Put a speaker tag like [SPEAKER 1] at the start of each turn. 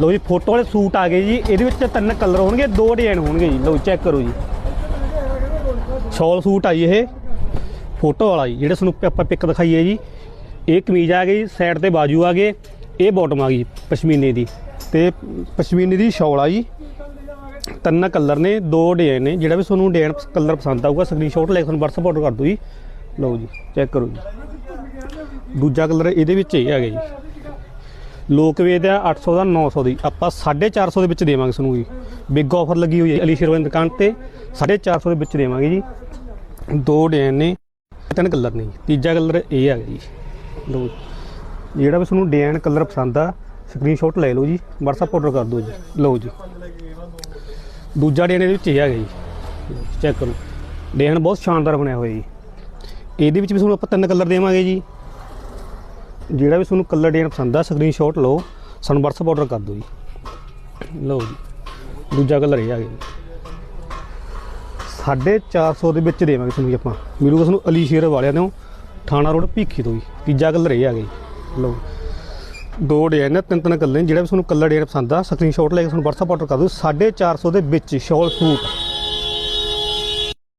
[SPEAKER 1] ਲਓ ਜੀ ਫੋਟੋ ਵਾਲੇ ਸੂਟ ਆ ਗਏ ਜੀ। ਇਹਦੇ ਵਿੱਚ ਤਿੰਨ ਕਲਰ ਹੋਣਗੇ, ਦੋ ਡਿਜ਼ਾਈਨ ਹੋਣਗੇ ਜੀ। ਲਓ ਚੈੱਕ ਕਰੋ ਜੀ। ਸ਼ਾਲ ਸੂਟ ਆ ਜੀ ਇਹ। ਫੋਟੋ ਵਾਲਾ ਜੀ, ਜਿਹੜੇ ਤੁਹਾਨੂੰ ਆਪਾਂ ਪਿਕ ਦਿਖਾਈਏ ਜੀ। ਇਹ ਕਮੀਜ਼ ਆ ਗਈ ਸਾਈਡ ਤੇ ਬਾਜੂ ਆ ਗਏ। ਇਹ ਬਾਟਮ ਆ ਗਈ, ਪਸ਼ਮੀਨੇ ਦੀ। ਤੇ ਪਸ਼ਮੀਨੇ ਦੀ ਸ਼ਾਲ ਆ ਜੀ। ਤਿੰਨ ਕਲਰ ਨੇ, ਦੋ ਡਿਜ਼ਾਈਨ ਨੇ। ਜਿਹੜਾ ਵੀ ਤੁਹਾਨੂੰ ਡਿਜ਼ਾਈਨ ਕਲਰ ਪਸੰਦ ਆਊਗਾ ਸਕਰੀਨਸ਼ਾਟ ਲੈ ਕੇ ਤੁਹਾਨੂੰ WhatsApp ਆਰਡਰ ਕਰ ਦਿਓ ਜੀ। ਲਓ ਜੀ ਚੈੱਕ ਕਰੋ ਜੀ। ਦੂਜਾ ਕਲਰ ਇਹਦੇ ਵਿੱਚ ਇਹ ਹੈਗਾ ਜੀ। ਲੋਕ ਵੇਚਦੇ ਆ 800 ਦਾ 900 ਦੀ। ਆਪਾਂ 450 ਦੇ ਵਿੱਚ ਦੇਵਾਂਗੇ ਤੁਹਾਨੂੰ ਜੀ। ਬਿੱਗ ਆਫਰ ਲੱਗੀ ਹੋਈ ਹੈ ਅਲੀ ਸ਼ੇਰਵਾਨੀ ਦੁਕਾਨ ਤੇ। 450 ਦੇ ਵਿੱਚ ਦੇਵਾਂਗੇ ਜੀ। ਦੋ ਡਿਜ਼ਾਈਨ ਨੇ, ਤਿੰਨ ਕਲਰ ਨੇ ਜੀ। ਤੀਜਾ ਕਲਰ ਇਹ ਹੈਗਾ ਜੀ। ਲਓ ਜਿਹੜਾ ਵੀ ਤੁਹਾਨੂੰ ਡਿਜ਼ਾਈਨ ਕਲਰ ਪਸੰਦ ਆ ਸਕਰੀਨਸ਼ਾਟ ਲੈ ਲਓ ਜੀ। WhatsApp ਆਰਡਰ ਕਰ ਦਿਓ ਜੀ। ਲਓ ਜੀ। ਦੂਜਾ ਡਿਜ਼ਾਈਨ ਇਹਦੇ ਵਿੱਚ ਇਹ ਹੈਗਾ ਜੀ। ਚੈੱਕ ਕਰੋ। ਡਿਜ਼ਾਈਨ ਬਹੁਤ ਸ਼ਾਨਦਾਰ ਬਣਿਆ ਹੋਇਆ ਜੀ। ਇਹਦੇ ਵਿੱਚ ਵੀ ਤੁਹਾਨੂੰ ਆਪਾਂ ਤਿੰਨ ਕਲਰ ਦੇਵਾਂਗੇ ਜੀ। ਜਿਹੜਾ ਵੀ ਤੁਹਾਨੂੰ ਕਲਰ ਡਿਜ਼ਾਈਨ ਪਸੰਦ ਆ ਸਕਰੀਨਸ਼ਾਟ ਲਓ, ਸਾਨੂੰ WhatsApp ਆਰਡਰ ਕਰ ਦਿਓ ਜੀ। ਲਓ ਜੀ, ਦੂਜਾ ਕਲਰ ਇਹ ਆ ਗਿਆ। ਜੀ 450 ਦੇ ਵਿੱਚ ਦੇਵਾਂਗੇ ਤੁਹਾਨੂੰ ਜੀ ਆਪਾਂ। ਮਿਲੂਗਾ ਤੁਹਾਨੂੰ ਅਲੀ ਸ਼ੇਰ ਵਾਲਿਆਂ ਤੋਂ, ਥਾਣਾ ਰੋਡ ਭੀਖੀ ਤੋਂ ਜੀ। ਤੀਜਾ ਕਲਰ ਇਹ ਆ ਗਿਆ ਜੀ। ਲਓ ਦੋ ਡਿਜ਼ਾਈਨ ਨੇ ਤਿੰਨ ਤਿੰਨ ਕਲਰ ਨੇ। ਜਿਹੜਾ ਵੀ ਤੁਹਾਨੂੰ ਕਲਰ ਡਿਜ਼ਾਈਨ ਪਸੰਦ ਆ ਸਕਰੀਨਸ਼ਾਟ ਲੈ ਕੇ ਤੁਹਾਨੂੰ WhatsApp ਆਰਡਰ ਕਰ ਦਿਓ। 450 ਦੇ ਵਿੱਚ ਸ਼ਾਲ ਸੂਟ।